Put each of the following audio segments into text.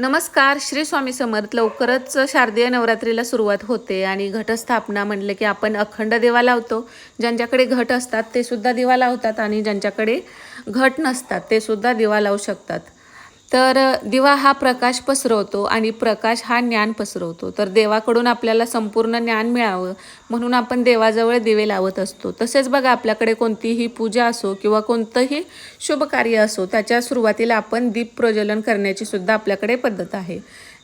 नमस्कार श्री स्वामी समर्थ. लवकरच शारदीय नवरात्रीला सुरुवात होते आणि घटस्थापना म्हणलं की आपण अखंड दिवा लावतो. ज्यांच्याकडे घट असतात ते सुद्धा दिवा लावतात आणि ज्यांच्याकडे घट नसतात ते सुद्धा दिवा लावू शकतात. तर दिवा हा प्रकाश पसरवतो आणि प्रकाश हा ज्ञान पसरवतो. तर देवाकडून आपल्याला संपूर्ण ज्ञान मिळावं म्हणून आपण देवाजवळ दिवे लावत असतो. तसेच बघा आपल्याकडे कोणतीही पूजा असो किंवा कोणतंही शुभ कार्य असो त्याच्या सुरुवातीला आपण दीप प्रज्वलन करण्याची सुद्धा आपल्याकडे पद्धत आहे.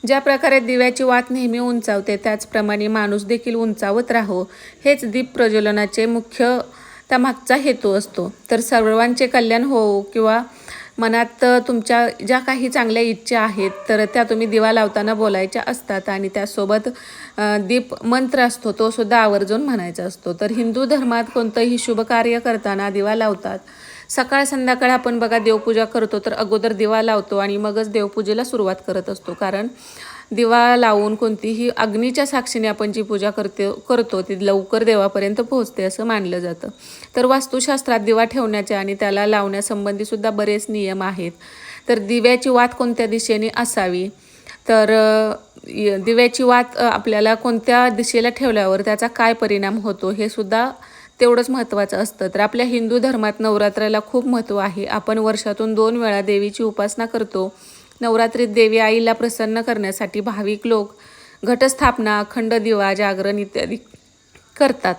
ज्या प्रकारे दिव्याची वात नेहमी उंचावते त्याचप्रमाणे माणूस देखील उंचावत राहो हेच दीप प्रज्वलनाचे मुख्य त्यामागचा हेतू असतो. तर सर्वांचे कल्याण हो किंवा मनात तुमच्या ज्या काही चांगल्या इच्छा आहेत तर त्या तुम्ही दिवा लावताना बोलायच्या असतात आणि त्यासोबत दीप मंत्र असतो तो सुद्धा आवर्जून म्हणायचा असतो. तर हिंदू धर्मात कोणतंही शुभ कार्य करताना दिवा लावतात. सकाळ संध्याकाळ आपण बघा देवपूजा करतो तर अगोदर दिवा लावतो आणि मगच देवपूजेला सुरुवात करत असतो. कारण दिवा लावून कोणतीही अग्नीच्या साक्षीने आपण जी पूजा करतो करतो ती लवकर देवापर्यंत पोहोचते असं मानलं जातं. तर वास्तुशास्त्रात दिवा ठेवण्याचे आणि त्याला लावण्यासंबंधी सुद्धा बरेच नियम आहेत. तर दिव्याची वात कोणत्या दिशेने असावी? तर दिव्याची वात आपल्याला कोणत्या दिशेला ठेवल्यावर त्याचा काय परिणाम होतो हे सुद्धा तेवढंच महत्त्वाचं असतं. तर आपल्या हिंदू धर्मात नवरात्राला खूप महत्त्व आहे. आपण वर्षातून दोन वेळा देवीची उपासना करतो. नवरात्रीत देवी आईला प्रसन्न करण्यासाठी भाविक लोक घटस्थापना अखंड दिवा जागरण इत्यादी करतात.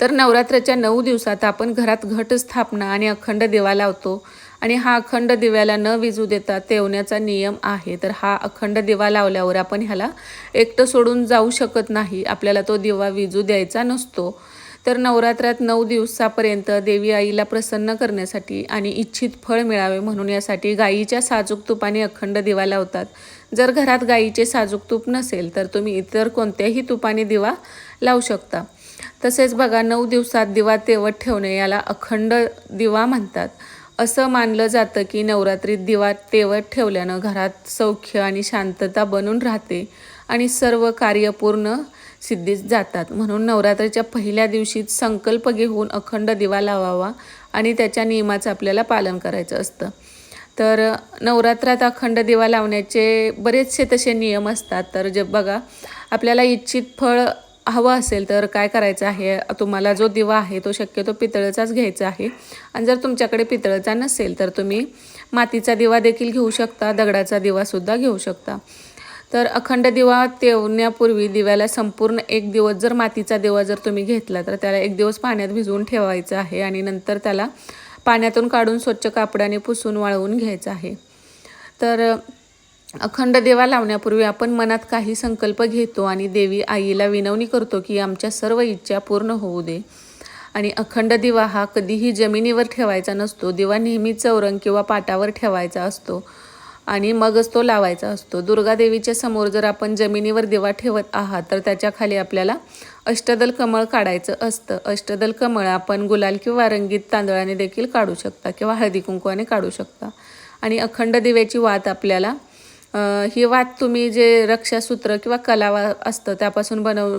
तर नवरात्राच्या नऊ दिवसात आपण घरात घटस्थापना आणि अखंड दिवा लावतो आणि हा अखंड दिव्याला न विजू देता तेवण्याचा नियम आहे. तर हा अखंड दिवा लावल्यावर आपण ह्याला एकटं सोडून जाऊ शकत नाही. आपल्याला तो दिवा विजू द्यायचा नसतो. तर नवरात्रात नऊ दिवसापर्यंत देवी आईला प्रसन्न करण्यासाठी आणि इच्छित फळ मिळावे म्हणून यासाठी गाईच्या साजूक तुपाने अखंड दिवा लावतात. जर घरात गाईचे साजूक तूप नसेल तर तुम्ही इतर कोणत्याही तुपाने दिवा लावू शकता. तसेच बघा नऊ दिवसात दिवा तेवत ठेवणे याला अखंड दिवा म्हणतात. असं मानलं जातं की नवरात्रीत दिवा तेवत ठेवल्यानं घरात सौख्य आणि शांतता बनून राहते आणि सर्व कार्य पूर्ण सिद्धीस जातात. म्हणून नवरात्रीच्या पहिल्या दिवशीच संकल्प घेऊन अखंड दिवा लावावा आणि त्याच्या नियमाचं आपल्याला पालन करायचं असतं. तर नवरात्रात अखंड दिवा लावण्याचे बरेचसे तसे नियम असतात. तर जे बघा आपल्याला इच्छित फळ हवं असेल तर काय करायचं आहे? तुम्हाला जो दिवा आहे तो शक्यतो पितळचाच घ्यायचा आहे. आणि जर तुमच्याकडे पितळचा नसेल तर तुम्ही मातीचा दिवा देखील घेऊ शकता दगडाचा दिवासुद्धा घेऊ शकता. तर अखंड दिवा तेवण्यापूर्वी दिव्याला संपूर्ण एक दिवस जर मातीचा दिवा जर तुम्ही घेतला तर त्याला एक दिवस पाण्यात भिजवून ठेवायचं आहे आणि नंतर त्याला पाण्यातून काढून स्वच्छ कापडाने पुसून वाळवून घ्यायचं आहे. तर अखंड दिवा लावण्यापूर्वी आपण मनात काही संकल्प घेतो आणि देवी आईला विनवणी करतो की आमच्या सर्व इच्छा पूर्ण होऊ दे. आणि अखंड दिवा हा कधीही जमिनीवर ठेवायचा नसतो दिवा नेहमी चौरंग किंवा पाटावर ठेवायचा असतो. आणि मगच तो लावायचा असतो. दुर्गादेवीच्या समोर जर आपण जमिनीवर दिवा ठेवत आहात तर त्याच्याखाली आपल्याला अष्टदल कमळ काढायचं असतं. अष्टदल कमळ आपण गुलाल किंवा रंगीत तांदळाने देखील काढू शकता किंवा हळदी कुंकवाने काढू शकता. आणि अखंड दिव्याची वात आपल्याला ही वात तुम्ही जे रक्षासूत्र किंवा कलावा असतं त्यापासून बनव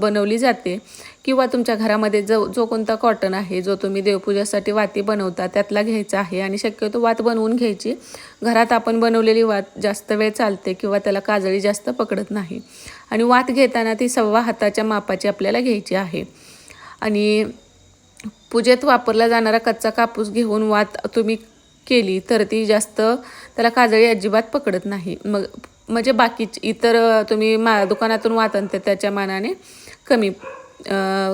बनवली जाते. किंवा तुमच्या घरामध्ये जो जो कोणता कॉटन आहे जो तुम्ही देवपूजासाठी वाती बनवता त्यातला घ्यायचा आहे आणि शक्यतो वात बनवून घ्यायची. घरात आपण बनवलेली वात जास्त वेळ चालते किंवा त्याला काजळी जास्त पकडत नाही. आणि वात घेताना ती सव्वा हाताच्या मापाची आपल्याला घ्यायची आहे. आणि पूजेत वापरला जाणारा कच्चा कापूस घेऊन वात तुम्ही केली तर ती जास्त त्याला काजळी अजिबात पकडत नाही. मग म्हणजे बाकी इतर तुम्ही मा दुकानातून वात तर त्याच्या मानाने कमी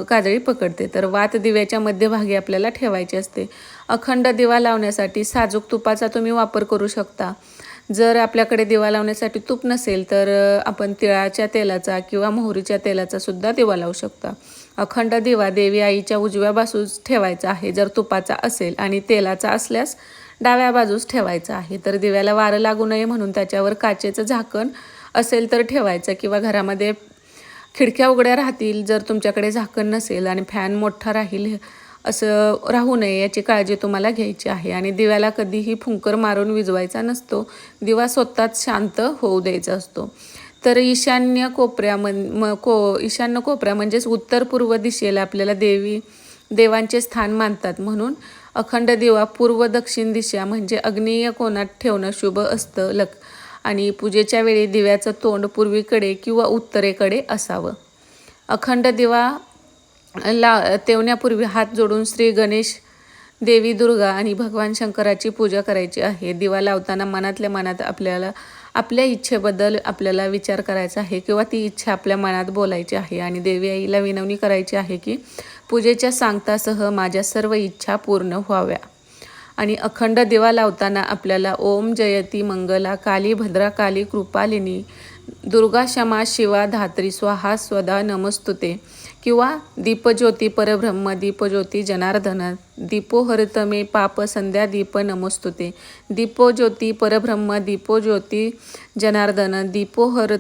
काजळी पकडते. तर वात दिव्याच्या मध्यभागी आपल्याला ठेवायची असते. अखंड दिवा लावण्यासाठी साजूक तुपाचा तुम्ही वापर करू शकता. जर आपल्याकडे दिवा लावण्यासाठी तूप नसेल तर आपण तिळाच्या तेलाचा किंवा मोहरीच्या तेलाचा सुद्धा दिवा लावू शकता. अखंड दिवा देवी आईच्या उजव्या बाजूस ठेवायचा आहे. जर तुपाचा असेल आणि तेलाचा असल्यास डाव्या बाजूस ठेवायचा आहे. तर दिव्याला वारं लागू नये म्हणून त्याच्यावर काचेचं झाकण असेल तर ठेवायचं किंवा घरामध्ये खिडक्या उघड्या राहतील जर तुमच्याकडे झाकण नसेल आणि फॅन मोठा राहील असं राहू नये याची काळजी तुम्हाला घ्यायची आहे. आणि दिव्याला कधीही फुंकर मारून विजवायचा नसतो. दिवा स्वतःच शांत होऊ द्यायचा असतो. तर ईशान्य कोपऱ्यामन म को ईशान्य कोपऱ्या म्हणजेच उत्तर पूर्व दिशेला आपल्याला देवी देवांचे स्थान मानतात. म्हणून अखंड दिवा पूर्व दक्षिण दिशा म्हणजे अग्नेय कोणात ठेवणं शुभ असतं लक आणि पूजेच्या वेळी दिव्याचं तोंड पूर्वीकडे किंवा उत्तरेकडे असावं. अखंड दिवा ला तेवण्यापूर्वी हात जोडून श्री गणेश देवी दुर्गा आणि भगवान शंकराची पूजा करायची आहे. दिवा लावताना मनातल्या मनात आपल्याला आपल्या इच्छेबद्दल आपल्याला विचार करायचा आहे किंवा ती इच्छा आपल्या मनात बोलायची आहे. आणि देवी आईला विनवणी करायची आहे की पूजेच्या सांगतासह माझ्या सर्व इच्छा पूर्ण व्हाव्या. आणि अखंड दिवा लावताना आपल्याला ओम जयती मंगला काली भद्रा काली कृपालिनी दुर्गा क्षमा शिवा धात्री स्वाहा स्वदा नमस्तुते. किंवा दीपज्योती परब्रह्म दीपज्योती जनार्दन दीपोहरतमे पाप संध्या दीप नमस्तुते. दीपो ज्योती परब्रह्म दीपो ज्योती जनार्दन दीपोहरत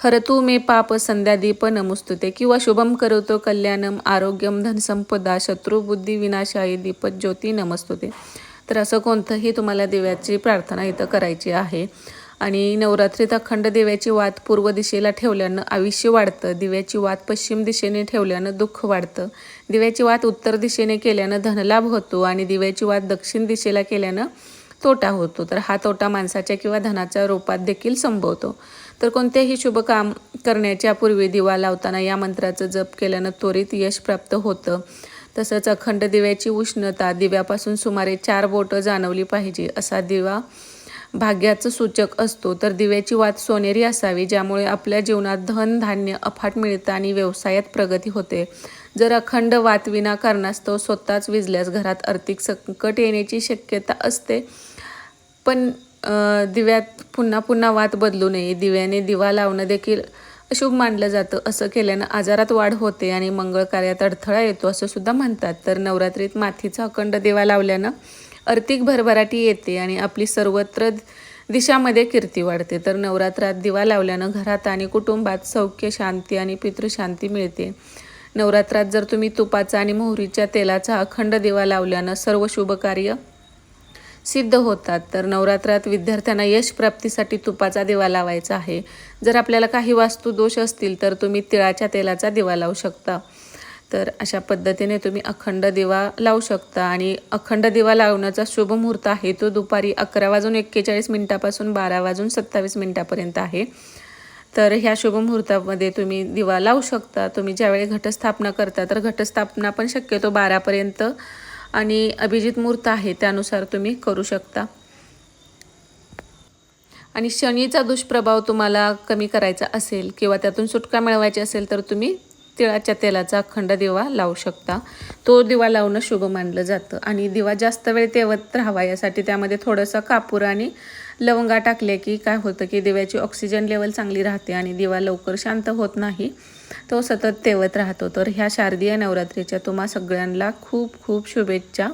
हरतु मे पाप संध्या दीप नमस्तुते. किंवा शुभम करतो कल्याणम आरोग्यम धनसंपदा शत्रुबुद्धी विनाशाही दीपज्योती नमस्तुते. तर असं कोणतंही तुम्हाला दिव्याची प्रार्थना इथं करायची आहे. आणि नवरात्रीत अखंड दिव्याची वात पूर्व दिशेला ठेवल्यानं आयुष्य वाढतं दिव्याची वात पश्चिम दिशेने ठेवल्यानं दुःख वाढतं दिव्याची वात उत्तर दिशेने केल्यानं धनलाभ होतो आणि दिव्याची वात दक्षिण दिशेला केल्यानं तोटा होतो. तर हा तोटा माणसाच्या किंवा धनाच्या रूपात देखील संभवतो. तर कोणतेही शुभ काम करण्याच्या पूर्वी दिवा लावताना या मंत्राचं जप केल्यानं त्वरित यश प्राप्त होतं. तसंच अखंड दिव्याची उष्णता दिव्यापासून सुमारे चार बोटं जाणवली पाहिजे असा दिवा भाग्याचं सूचक असतो. तर दिव्याची वात सोनेरी असावी ज्यामुळे आपल्या जीवनात धन धान्य अफाट मिळतं आणि व्यवसायात प्रगती होते. जर अखंड वात विना कारणास्तव स्वतःच विजल्यास घरात आर्थिक संकट येण्याची शक्यता असते. पण दिव्यात पुन्हा पुन्हा वात बदलू नये. दिव्याने दिवा लावणं देखील अशुभ मानलं जातं. असं केल्यानं आजारात वाढ होते आणि मंगळ कार्यात अडथळा येतो असं सुद्धा म्हणतात. तर नवरात्रीत मातीचा अखंड दिवा लावल्यानं आर्थिक भरभराटी येते आणि आपली सर्वत्र दिशामध्ये कीर्ती वाढते. तर नवरात्रात दिवा लावल्यानं घरात आणि कुटुंबात सौख्य शांती आणि पितृशांती मिळते. नवरात्रात जर तुम्ही तुपाचा आणि मोहरीच्या तेलाचा अखंड दिवा लावल्यानं सर्व शुभ कार्य सिद्ध होतात तर नवरात्रात विद्यार्थ्यांना यश प्राप्तीसाठी तुपाचा दिवा लावायचा आहे. जर आपल्याला काही वास्तू दोष असतील तर तुम्ही तिळाच्या तेलाचा दिवा लावू शकता. तर अशा पद्धतीने तुम्ही अखंड दिवा लावू शकता आणि अखंड दिवा लावण्याचा शुभ मुहूर्त आहे तो दुपारी अकरा वाजून एक्केचाळीस मिनटापासून बारा वाजून सत्तावीस मिनटापर्यंत आहे. तर ह्या शुभ मुहूर्तामध्ये तुम्ही दिवा लावू शकता. तुम्ही ज्यावेळी घटस्थापना करता तर घटस्थापना पण शक्यतो बारापर्यंत आणि अभिजित मुहूर्त आहे त्यानुसार तुम्ही करू शकता. आणि शनीचा दुष्प्रभाव तुम्हाला कमी करायचा असेल किंवा त्यातून सुटका मिळवायची असेल तर तुम्ही तिळाच्या तेलाचा अखंड दिवा लावू शकता. तो दिवा लावणं शुभ मानलं जातं. आणि दिवा जास्त वेळ तेवत राहावा यासाठी त्यामध्ये थोडंसं कापूर आणि लवंगा टाकले की काय होतं की दिव्याची ऑक्सिजन लेवल चांगली राहते आणि दिवा लवकर शांत होत नाही. तो सतत तेवत राहतो. तर ह्या शारदीय नवरात्रीच्या तुम्हा सगळ्यांना खूप खूप शुभेच्छा.